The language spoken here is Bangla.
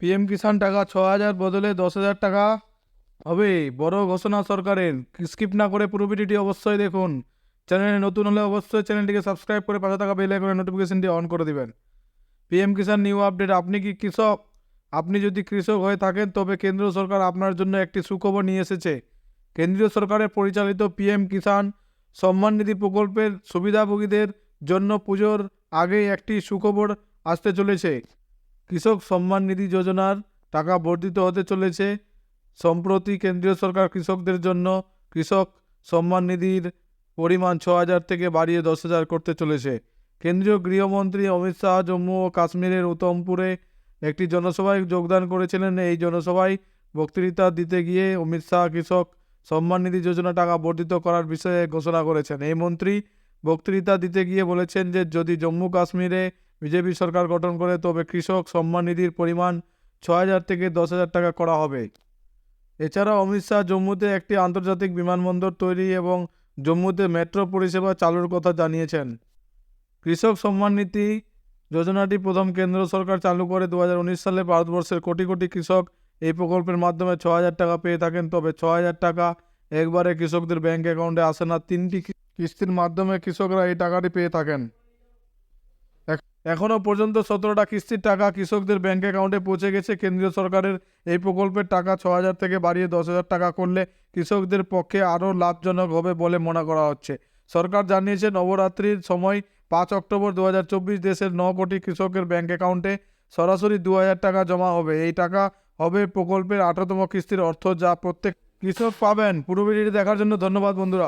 পিএম কিষাণ টাকা ছ হাজার বদলে দশ হাজার টাকা হবে, বড় ঘোষণা সরকারের। স্কিপ না করে পুরো ভিডিওটি অবশ্যই দেখুন। চ্যানেলে নতুন হলে অবশ্যই চ্যানেলটিকে সাবস্ক্রাইব করে পাশে থাকা বেল আইকনের নোটিফিকেশনটি অন করে দিবেন। পিএম কিষাণ নিউ আপডেট, আপনি কি কৃষক? আপনি যদি কৃষক হয়ে থাকেন, তবে কেন্দ্র সরকার আপনার জন্য একটি সুখবর নিয়ে এসেছে। কেন্দ্রীয় সরকারের পরিচালিত পিএম কিষাণ সম্মান নিধি প্রকল্পের সুবিধাভোগীদের জন্য পুজোর আগে একটি সুখবর আসতে চলেছে। কৃষক সম্মান নিধি যোজনার টাকা বর্ধিত হতে চলেছে। সম্প্রতি কেন্দ্রীয় সরকার কৃষকদের জন্য কৃষক সম্মান নিধির পরিমাণ ছ থেকে বাড়িয়ে দশ হাজার করতে চলেছে। কেন্দ্রীয় গৃহমন্ত্রী অমিত শাহ জম্মু ও কাশ্মীরের উত্তমপুরে একটি জনসভায় যোগদান করেছিলেন। এই জনসভায় বক্তৃতা দিতে গিয়ে অমিত শাহ কৃষক সম্মান নিধি যোজনা টাকা বর্ধিত করার বিষয়ে ঘোষণা করেছেন। এই মন্ত্রী বক্তৃতা দিতে গিয়ে বলেছেন যে, যদি জম্মু কাশ্মীরে বিজেপি সরকার গঠন করে তবে কৃষক সম্মান নিধির পরিমাণ ছ হাজার থেকে দশ হাজার টাকা করা হবে। এছাড়া অমিত শাহ জম্মুতে একটি আন্তর্জাতিক বিমানবন্দর তৈরি এবং জম্মুতে মেট্রো পরিষেবা চালুর কথা জানিয়েছেন। কৃষক সম্মান নীতি যোজনাটি প্রথম কেন্দ্র সরকার চালু করে দু হাজার উনিশ সালে ভারতবর্ষের কোটি কোটি কৃষক এই প্রকল্পের মাধ্যমে ছ হাজার টাকা পেয়ে থাকেন। তবে ছ হাজার টাকা একবারে কৃষকদের ব্যাংক অ্যাকাউন্টে আসে না। তিনটি কিস্তির মাধ্যমে কৃষকরা এই টাকাটি পেয়ে থাকেন। এখনও পর্যন্ত সতেরোটা কিস্তির টাকা কৃষকদের ব্যাঙ্ক অ্যাকাউন্টে পৌঁছে গেছে। কেন্দ্রীয় সরকারের এই প্রকল্পের টাকা ছ হাজার থেকে বাড়িয়ে দশ হাজার টাকা করলে কৃষকদের পক্ষে আরও লাভজনক হবে বলে মনে করা হচ্ছে। সরকার জানিয়েছে, নবরাত্রির সময় পাঁচ অক্টোবর দু হাজার চব্বিশ দেশের ন কোটি কৃষকের ব্যাঙ্ক অ্যাকাউন্টে সরাসরি দু হাজার টাকা জমা হবে। এই টাকা হবে প্রকল্পের আঠারোতম কিস্তির অর্থ যা প্রত্যেক কৃষক পাবেন। পুরো ভিডিওটি দেখার জন্য ধন্যবাদ বন্ধুরা।